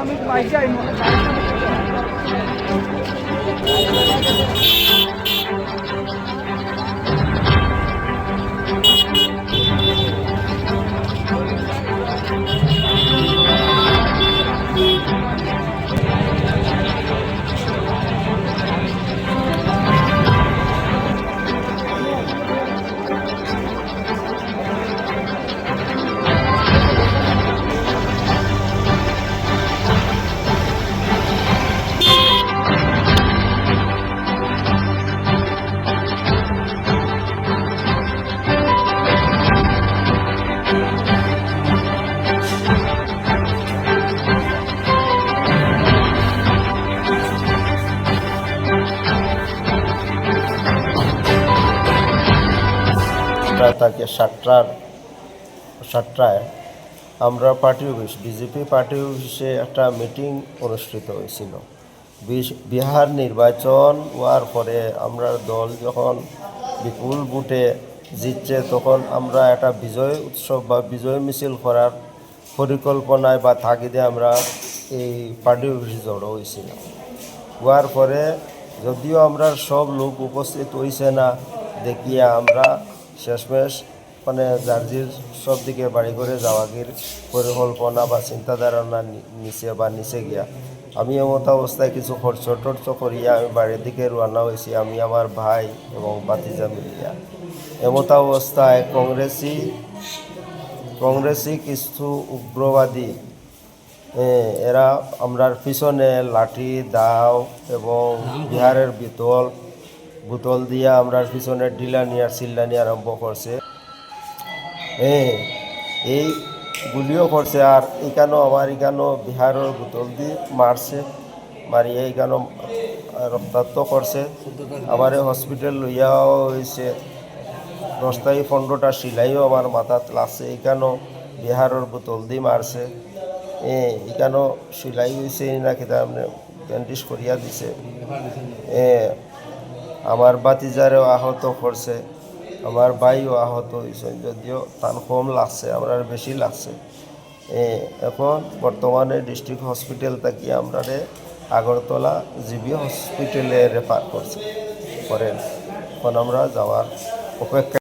आम्ही पाहिजे आहे সাতটা থেকে সাতটার সাতটায় আমরা পার্টি অফিস বিজেপি পার্টি অফিসে একটা মিটিং অনুষ্ঠিত হয়েছিল। বিহার নির্বাচন হওয়ার পরে আমরা দল যখন বিপুল বুটে জিতছে তখন আমরা একটা বিজয় উৎসব বা বিজয় মিছিল করার পরিকল্পনায় বা তাগিদে আমরা এই পার্টি অফিসে জড়ো হয়েছিলাম। হওয়ার পরে যদিও আমরা সব লোক উপস্থিত হইছে না, দেখিয়া আমরা শেষমেশ মানে জার্জির সব দিকে বাড়ি করে যাওয়াগির পরিকল্পনা বা চিন্তাধারণা নিচে বা নিচে গিয়া। আমি এমত অবস্থায় কিছু খরচ টর্চ করিয়া আমি বাড়ির দিকে রওনা হয়েছি আমি আমার ভাই এবং বাতিজা মিলিয়া। এমত অবস্থায় কংগ্রেসি কংগ্রেসি কিছু উগ্রবাদী এরা আমরার পিছনে লাঠি, দাও এবং বিহারের বোতল বোতল দিয়া আমরার পিছনে চিল্লা চিল্লানি আরম্ভ করছে। হ্যাঁ এই গুলিও করছে আর এখানেও আমার এখানেও বিহারের বোতল দিয়ে মারছে। মারিয়ে এখানেও রক্তাক্ত করছে। আমার হসপিটাল লইয়াও হয়েছে দশটাই পনেরোটা সিলাইও আমার মাথাত লাগছে। এখানেও বিহারের বোতল দিয়ে মারছে। এখানেও সিলাই হয়েছে না কিতা মানে ব্যান্ডিজ করিয়া দিছে। আমার বাতিজারেও আহত করছে, আমার ভাইও আহত হয়েছে, যদিও তান কম লাগছে, আমার বেশি লাগছে। এখন বর্তমানে ডিস্ট্রিক্ট হসপিটাল থাকি আমরা আগরতলা জিবি হসপিটালে রেফার করছে। করেন, এখন আমরা যাওয়ার অপেক্ষা